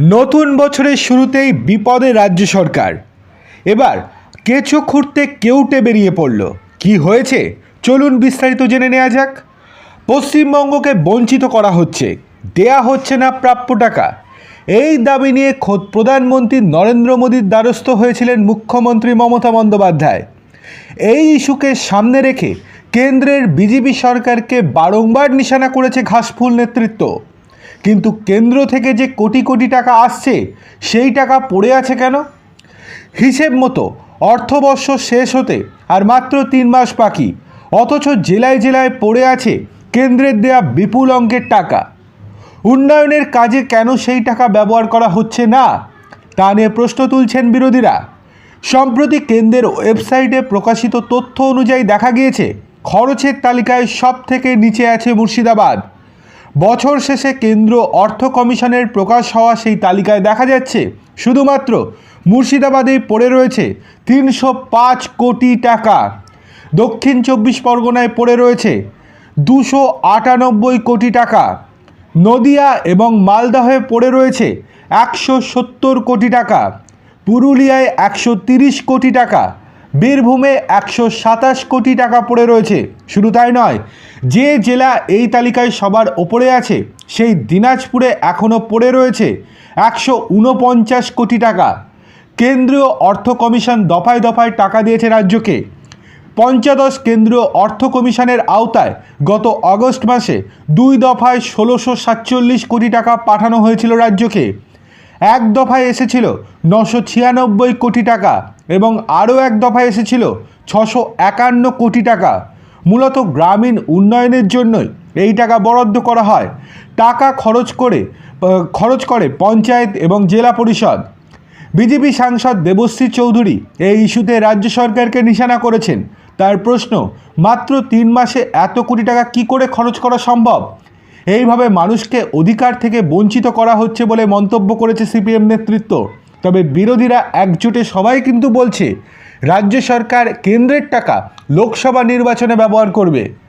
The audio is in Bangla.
নতুন বছরের শুরুতেই বিপদে রাজ্য সরকার। এবার কেঁচো খুঁড়তে কেউটে বেরিয়ে পড়ল। কি হয়েছে? চলুন বিস্তারিত জেনে নেওয়া যাক। পশ্চিমবঙ্গকে বঞ্চিত করা হচ্ছে। দেয়া হচ্ছে না প্রাপ্য টাকা। এই দাবি নিয়ে খোদ প্রধানমন্ত্রী নরেন্দ্র মোদীর দ্বারস্থ হয়েছিলেন মুখ্যমন্ত্রী মমতা বন্দ্যোপাধ্যায়। এই ইস্যুকে সামনে রেখে কেন্দ্রের বিজেপি সরকারকে বারংবার নিশানা করেছে ঘাসফুল নেতৃত্ব। কিন্তু কেন্দ্র থেকে যে কোটি কোটি টাকা আসছে, সেই টাকা পড়ে আছে কেন? হিসেব মতো অর্থবর্ষ শেষ হতে আর মাত্র তিন মাস বাকি, অথচ জেলায় জেলায় পড়ে আছে কেন্দ্রের দেয়া বিপুল অঙ্কের টাকা। উন্নয়নের কাজে কেন সেই টাকা ব্যবহার করা হচ্ছে না? তা নিয়ে প্রশ্ন তুলছেন বিরোধীরা। সম্প্রতি কেন্দ্রের ওয়েবসাইটে প্রকাশিত তথ্য অনুযায়ী দেখা গিয়েছে, খরচের তালিকায় সব থেকে নিচে আছে মুর্শিদাবাদ। বছর শেষে কেন্দ্র অর্থ কমিশনের প্রকাশ হওয়া সেই তালিকায় দেখা যাচ্ছে, শুধুমাত্র মুর্শিদাবাদেই পড়ে রয়েছে তিনশো পাঁচ কোটি টাকা। দক্ষিণ চব্বিশ পরগনায় পড়ে রয়েছে দুশো আটানব্বই কোটি টাকা। নদিয়া এবং মালদহে পড়ে রয়েছে একশো সত্তর কোটি টাকা। পুরুলিয়ায় একশো তিরিশ কোটি টাকা। বীরভূমে একশো সাতাশ কোটি টাকা পড়ে রয়েছে। শুধু তাই নয়, যে জেলা এই তালিকায় সবার ওপরে আছে, সেই দিনাজপুরে এখনও পড়ে রয়েছে একশো উনপঞ্চাশ কোটি টাকা। কেন্দ্রীয় অর্থ কমিশন দফায় দফায় টাকা দিয়েছে রাজ্যকে। পঞ্চদশ কেন্দ্রীয় অর্থ কমিশনের আওতায় গত আগস্ট মাসে দুই দফায় ষোলোশো সাতচল্লিশ কোটি টাকা পাঠানো হয়েছিল রাজ্যকে। এক দফায় এসেছিল নশো ছিয়ানব্বই কোটি টাকা এবং আরও এক দফায় এসেছিল ছশো একান্ন কোটি টাকা। মূলত গ্রামীণ উন্নয়নের জন্যই এই টাকা বরাদ্দ করা হয়। টাকা খরচ করে খরচ করে পঞ্চায়েত এবং জেলা পরিষদ। বিজেপি সাংসদ দেবশ্রী চৌধুরী এই ইস্যুতে রাজ্য সরকারকে নিশানা করেছেন। তার প্রশ্ন, মাত্র তিন মাসে এত কোটি টাকা কি করে খরচ করা সম্ভব? এইভাবে মানুষকে অধিকার থেকে বঞ্চিত করা হচ্ছে বলে মন্তব্য করেছে সিপিএম নেতৃত্ব। তবে বিরোধীরা একজোটে সবাই কিন্তু বলছে, রাজ্য সরকার কেন্দ্রের টাকা লোকসভা নির্বাচনে ব্যবহার করবে।